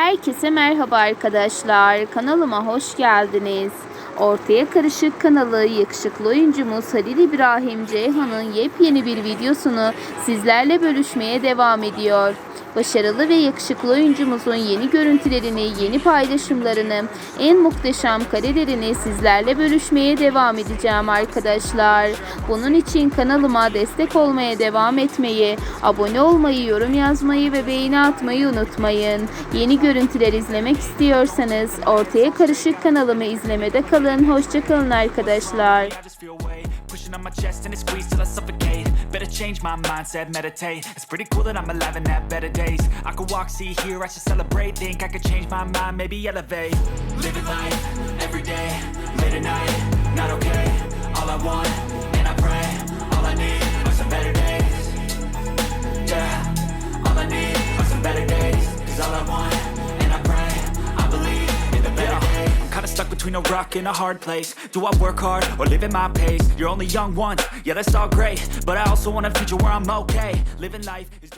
Herkese merhaba arkadaşlar. Kanalıma hoş geldiniz. Ortaya Karışık kanalı yakışıklı oyuncumuz Halil İbrahim Ceyhan'ın yepyeni bir videosunu sizlerle bölüşmeye devam ediyor. Başarılı ve yakışıklı oyuncumuzun yeni görüntülerini, yeni paylaşımlarını, en muhteşem karelerini sizlerle bölüşmeye devam edeceğim arkadaşlar. Bunun için kanalıma destek olmaya devam etmeyi, abone olmayı, yorum yazmayı ve beğeni atmayı unutmayın. Yeni görüntüler izlemek istiyorsanız Ortaya Karışık kanalımı izlemede kalın. Hoşçakalın arkadaşlar. Pushing on my chest and it squeezes till I suffocate. Better change my mindset, meditate. It's pretty cool that I'm alive and have better days. I could walk, see, hear, I should celebrate. Think I could change my mind, maybe elevate. Living life every day, late at night, not okay. All I want, between a rock and a hard place. Do I work hard or live at my pace? You're only young once, yeah, that's all great. But I also want a future where I'm okay. Living life is